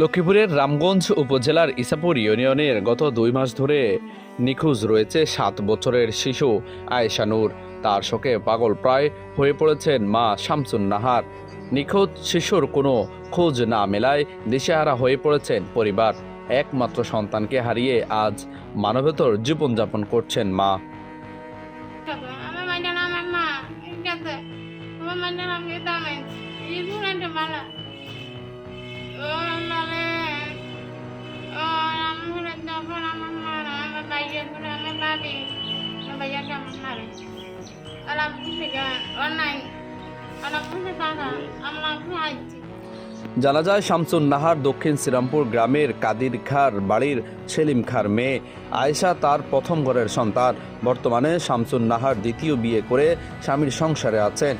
লক্ষ্মীপুরের রামগঞ্জ উপজেলার ইসাপুর ইউনিয়নের গত দুই মাস ধরে নিখোঁজ রয়েছে সাত বছরের শিশু আয়েশা নূর। তার শোকে পাগল প্রায় হয়ে পড়েছেন মা শামসুন নাহার। নিখোঁজ শিশুর কোনো খোঁজ না মেলায় দিশেহারা হয়ে পড়েছেন পরিবার। একমাত্র সন্তানকে হারিয়ে আজ মানবেতর জীবনযাপন করছেন মা। জানা যায় শামসুন নাহার দক্ষিণ শ্রীরামপুর গ্রামের কাদির খার বাড়ির সেলিম খার মেয়ে আয়েশা তার প্রথম ঘরের সন্তান। বর্তমানে শামসুন নাহার দ্বিতীয় বিয়ে করে স্বামীর সংসারে আছেন।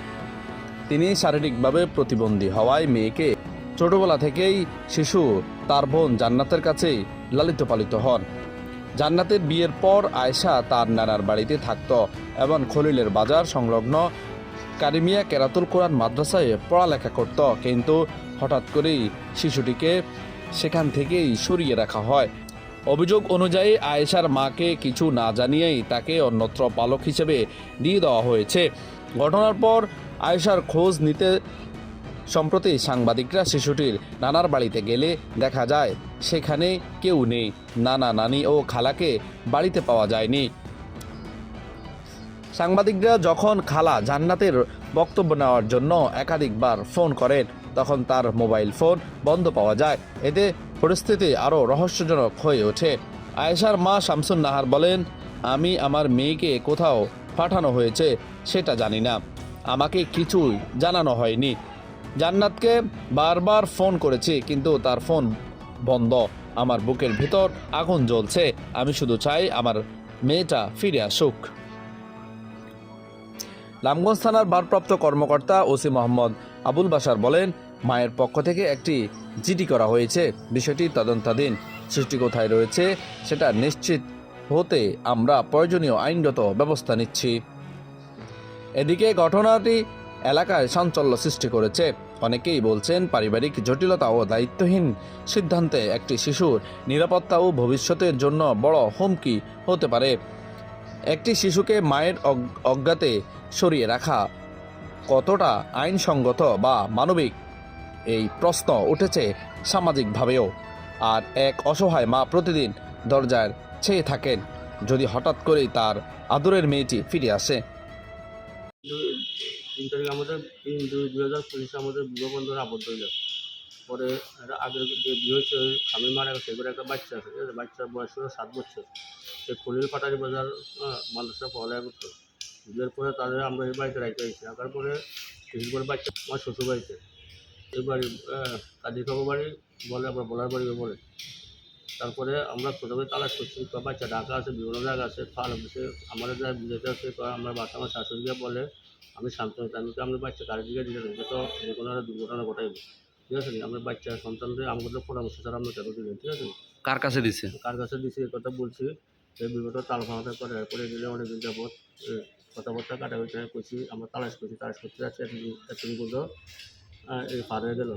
তিনি শারীরিকভাবে প্রতিবন্ধী হওয়ায় মেয়েকে ছোটবেলা থেকেই শিশু তার বোন জান্নাতের কাছেই লালিত পালিত হন। জান্নাতের বিয়ের পর আয়েশা তার নানার বাড়িতে থাকত এবং খলিলের বাজার সংলগ্ন কারিমিয়া কেরাতুল কোরআন মাদ্রাসায় পড়ালেখা করত। কিন্তু হঠাৎ করেই শিশুটিকে সেখান থেকেই সরিয়ে রাখা হয়। অভিযোগ অনুযায়ী আয়েশার মাকে কিছু না জানিয়েই তাকে অন্যত্র পালক হিসেবে দিয়ে দেওয়া হয়েছে। ঘটনার পর আয়েশার খোঁজ নিতে সম্প্রতি সাংবাদিকরা শিশুটির নানার বাড়িতে গেলে দেখা যায়, সেখানে কেউ নেই। নানা, নানি ও খালাকে বাড়িতে পাওয়া যায়নি। সাংবাদিকরা যখন খালা জান্নাতের বক্তব্য নেওয়ার জন্য একাধিকবার ফোন করেন, তখন তার মোবাইল ফোন বন্ধ পাওয়া যায়। এতে পরিস্থিতি আরও রহস্যজনক হয়ে ওঠে। আয়েশার মা শামসুন নাহার বলেন, আমি আমার মেয়েকে কোথাও পাঠানো হয়েছে, সেটা জানি না। আমাকে কিছুই জানানো হয়নি। জান্নাতকে বারবার ফোন করেছি, কিন্তু তার ফোন বন্ধ। আমার বুকের ভিতর আগুন জ্বলছে। আমি শুধু চাই আমার মেয়েটা ফিরে আসুক। রামগঞ্জ থানার ভারপ্রাপ্ত কর্মকর্তা ওসি মোহাম্মদ আবুল বাসার বলেন, মায়ের পক্ষ থেকে একটি জিডি করা হয়েছে। বিষয়টি তদন্তাধীন। সৃষ্টি কোথায় রয়েছে সেটা নিশ্চিত হতে আমরা প্রয়োজনীয় আইনগত ব্যবস্থা নিচ্ছি। এদিকে ঘটনাটি এলাকায় চাঞ্চল্য সৃষ্টি করেছে। অনেকেই বলছেন পারিবারিক জটিলতা ও দায়িত্বহীন সিদ্ধান্তে একটি শিশুর নিরাপত্তা ও ভবিষ্যতের জন্য বড় হুমকি হতে পারে। একটি শিশুকে মায়ের অজ্ঞাতে সরিয়ে রাখা কতটা আইনসঙ্গত বা মানবিক? এই প্রশ্ন উঠেছে সামাজিকভাবেও। আর এক অসহায় মা প্রতিদিন দরজার চেয়ে থাকেন। যদি হঠাৎ করেই তার আদরের মেয়েটি ফিরে আসে তিন তারিখ আমাদের তিন দুই দুই হাজার পঁচিশে আমাদের বিবাহ বন্ধনে আবদ্ধ হয়ে যায় পরে একটা আগের যে বিয়ে হয়েছে স্বামী মারা গেছে, এবারে একটা বাচ্চা আছে, ঠিক আছে? বাচ্চার বয়স হলো সাত বছর। সে খলিল পাটারি বাজার মাদ্রাসা পড়ালেখা করতো। বিয়ের পরে তাদের আমরা এই বাড়িতে রাখতে হয়েছি। রাখার পরে পরে বাচ্চা আমার শ্বশুর বাড়িতে এই বাড়ি কাজী বাড়ি বলে, আবার বলার বাড়ি বলে। তারপরে আমরা প্রথমে তালাশ করছি বাচ্চা ঢাকা আছে বিভিন্ন জায়গা আছে অফিসে আমাদের যা বুঝাতে আছে আমরা আমার বাসা, আমার শাশুড়িকে বলে আমি শান্ত আমি তো আমি বাচ্চা কারের দিকে দিতে এটা তো যে কোনো একটা দুর্ঘটনা ঘটাইব ঠিক আছে নি? আমরা বাচ্চা সন্তানদের আমাদের পরামর্শ ছাড়া আমরা কেন দিলেন ঠিক আছে কার কাছে দিছে? কার কাছে দিছি এই কথা বলছি এই বিগত তাল ভাঙাতে করে এরপরে গেলে অনেকদিন যাবৎ এ, কথাবার্তা কাটাকাটি করছি আমরা তালাশ করছি তালাশ করতে যাচ্ছি একদিন একদিন পর্যন্ত এই পার হয়ে গেল।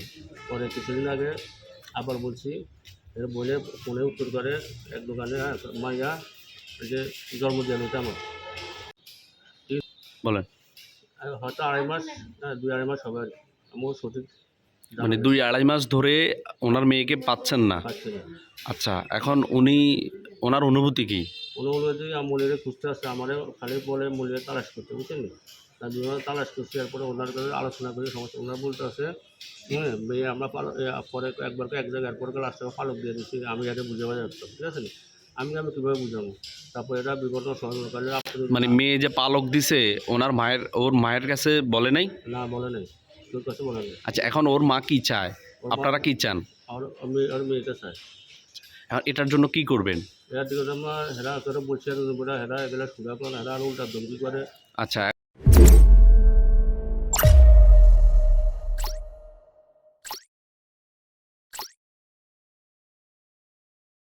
পরে কিছুদিন আগে আবার বলছি এর বলে ফোনে উত্তর করে এক দোকানে মাইয়া এই যে জন্মদিন হইতে আমার। বলেন। হয়তো আড়াই মাস হ্যাঁ দুই আড়াই মাস হবে। আমিও সঠিক মানে দুই আড়াই মাস ধরে ওনার মেয়েকে পাচ্ছেন না। পাচ্ছি না। আচ্ছা এখন উনি ওনার অনুভূতি কি? অনুমতি মলিরে খুঁজতে আসছে আমার খালি বলে মলিরে তালাশ করতে বুঝছেন না? দুজন তালাশ করছি এরপরে ওনার কাছে আলোচনা করি সমস্ত ওনার বলতে আছে হ্যাঁ মেয়ে আমরা পরে একবার এক জায়গায় এরপরে টাইমে পালক দিয়ে দিচ্ছি আমি যাতে বুঝে পাওয়া যাচ্ছি ঠিক আছে না? আমি আমি কীভাবে বুঝাবো? তারপরে এটা বিগত সহকালে মানে মেয়ে যে পালক দিছে ওনার মায়ের ওর মায়ের কাছে বলে নাই? না বলে নাই। তোর কাছে বলে নাই। আচ্ছা এখন ওর মা কি চায়? আপনারা কি চান? আর আমি আর মেয়েটা চাই এখন এটার জন্য কি করবেন? এর দিকে আমরা হেরা করে বলছি হেরা এগুলো সুদা করে হেরা আর উল্টা ধমকি করে। আচ্ছা